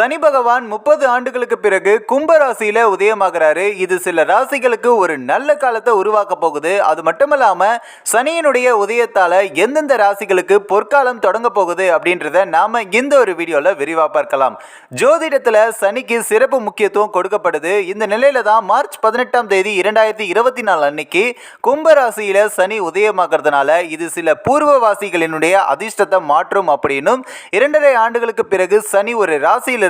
சனி பகவான் முப்பது ஆண்டுகளுக்கு பிறகு கும்ப ராசியில உதயமாகிறாரு. இது சில ராசிகளுக்கு ஒரு நல்ல காலத்தை உருவாக்க போகுது. அது மட்டும் இல்லாம சனியினுடைய உதயத்தால எந்தெந்த ராசிகளுக்கு பொற்காலம் தொடங்க போகுது அப்படின்றத நாம இந்த ஒரு வீடியோல விரிவா பார்க்கலாம். ஜோதிடத்துல சனிக்கு சிறப்பு முக்கியத்துவம் கொடுக்கப்படுது. இந்த நிலையில தான் மார்ச் பதினெட்டாம் தேதி இரண்டாயிரத்தி இருபத்தி நாலு அன்னைக்கு கும்ப ராசியில சனி உதயமாகிறதுனால இது சில பூர்வவாசிகளினுடைய அதிர்ஷ்டத்தை மாற்றும் அப்படின்னும் இரண்டரை ஆண்டுகளுக்கு பிறகு சனி ஒரு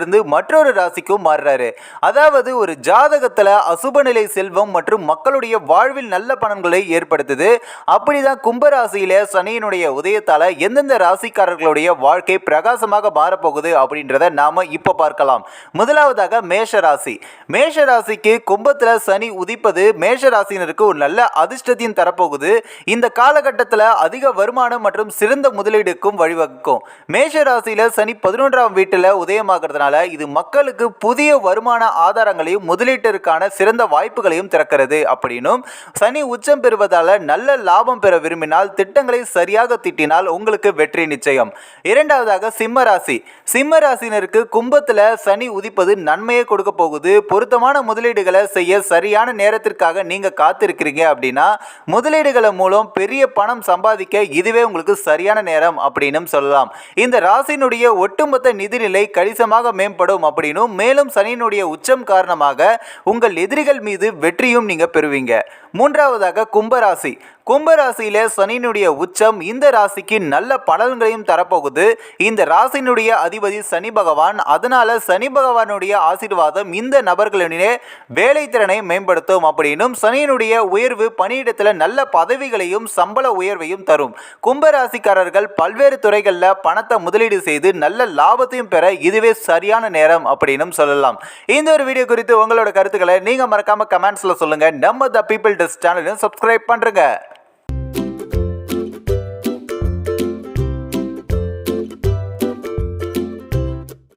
ராசியிலிருந்து மற்றொரு ராசிக்கும் மாறுறாரு. அதாவது ஒரு ஜாதகத்துல அசுபநிலை செல்வம் மற்றும் மக்களுடைய வாழ்வில் நல்ல பலன்களை ஏற்படுத்துது. அப்படிதான் கும்பராசியில சனியினுடைய உதயத்தால எந்தெந்த ராசிக்காரர்களுடைய வாழ்க்கை பிரகாசமாக மாறப்போகுது அப்படின்றத நாம இப்ப பார்க்கலாம். முதலாவதாக மேஷ ராசி மேஷ ராசிக்கு கும்பத்துல சனி உதிப்பது மேஷ ராசியினருக்கு ஒரு நல்ல அதிர்ஷ்டத்தையும் தரப்போகுது. இந்த காலகட்டத்தில் அதிக வருமானம் மற்றும் சிறந்த முதலீடுக்கும் வழிவகுக்கும். மேஷ ராசியில சனி பதினொன்றாம் வீட்டில் உதயமாகிறதுனால இது மக்களுக்கு புதிய வருமான ஆதாரங்களையும் முதலீட்டிற்கான சிறந்த வாய்ப்புகளையும் திறக்கிறது. அப்படின்னும் சனி உச்சம் பெறுவதால நல்ல லாபம் பெற விரும்பினால் திட்டங்களை சரியாக திட்டினால் உங்களுக்கு வெற்றி நிச்சயம். இரண்டாவதாக சிம்ம ராசி. சிம்ம ராசினருக்கு கும்பத்தில் சனி உதிப்பது நன்மையை கொடுக்க போகுது. பொருத்தமான முதலீடுகளை செய்ய சரியான நேரத்திற்காக நீங்க காத்திருக்கிறீங்க அப்படின்னா முதலீடுகளை மூலம் பெரிய பணம் சம்பாதிக்க இதுவே உங்களுக்கு சரியான நேரம் அப்படின்னு சொல்லலாம். இந்த ராசினுடைய ஒட்டுமொத்த நிதிநிலை கணிசமாக மேம்படும் அப்படின்னும் மேலும் சனியினுடைய உச்சம் காரணமாக உங்கள் எதிரிகள் மீது வெற்றியும் நீங்க பெறுவீங்க. மூன்றாவதாக கும்பராசி. கும்பராசியில சனியினுடைய உச்சம் இந்த ராசிக்கு நல்ல பலன்களையும் தரப்போகுது. இந்த ராசியினுடைய அதிபதி சனி பகவான் அதனால சனி பகவானுடைய ஆசீர்வாதம் இந்த நபர்களிடையே வேலை திறனை மேம்படுத்தும் அப்படின்னும் சனியினுடைய உயர்வு பணியிடத்தில் நல்ல பதவிகளையும் சம்பள உயர்வையும் தரும். கும்பராசிக்காரர்கள் பல்வேறு துறைகளில் பணத்தை முதலீடு செய்து நல்ல லாபத்தையும் பெற இதுவே சரியான நேரம் அப்படின்னும் சொல்லலாம். இந்த ஒரு வீடியோ குறித்து உங்களோட கருத்துக்களை நீங்க மறக்காம கமெண்ட்ஸ்ல சொல்லுங்க. நம்ம த பீப்பிள் டெஸ்ட் சேனலையும் சப்ஸ்கிரைப் பண்றேங்க.